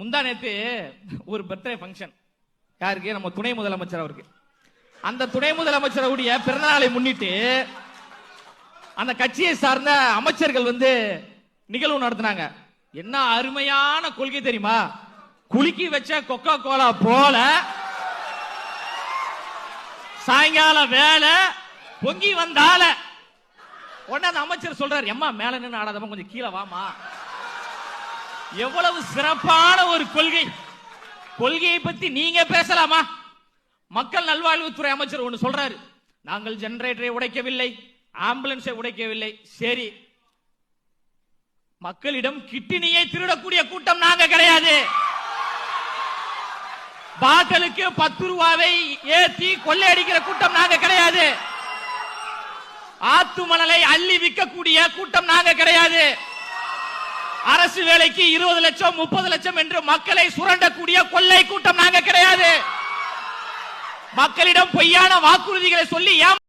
முந்தா நேத்து ஒரு பர்த்டே ஃபங்க்ஷன் யாருக்கு? நம்ம துணை முதலமைச்சர் அவருக்கு. அந்த துணை முதலமைச்சருடைய பிறந்தநாளை முன்னிட்டு அந்த கட்சியை சார்ந்த அமைச்சர்கள் வந்து நிகழ்வு நடத்தினாங்க. என்ன அருமையான கொள்கை தெரியுமா? குலுக்கி வச்ச கொக்கோ கோலா போல சாயங்கால வேலை பொங்கி வந்தால. உடனே அந்த அமைச்சர் சொல்றாரு எம்மா மேல நின்று ஆடாதம்மா கொஞ்சம் கீழே வாமா எவ்வளவு சிறப்பான ஒரு கொள்கை. கொள்கையை பத்தி நீங்க பேசலாமா? மக்கள் நல்வாழ்வுத்துறை அமைச்சர் ஒன்னு சொல்றாரு. நாங்கள் ஜெனரேட்டரை உடைக்கவில்லை ஆம்புலன்ஸை உடைக்கவில்லை. சரி. மக்களிடம் கிட்னியை திருடக்கூடிய கூட்டம் நாங்க கிடையாது. பாட்டலுக்கு பத்து ரூபாவை ஏத்தி கொள்ளையடிக்கிற கூட்டம் நாங்க கிடையாது. ஆத்து மணலை அள்ளி விற்கக்கூடிய கூட்டம் நாங்க கிடையாது. அரசு வேலைக்கு இருபது லட்சம் முப்பது லட்சம் என்று மக்களை சுரண்டக்கூடிய கொள்ளை கூட்டம் நாங்க கிடையாது. மக்களிடம் பொய்யான வாக்குறுதிகளை சொல்லி ஏன்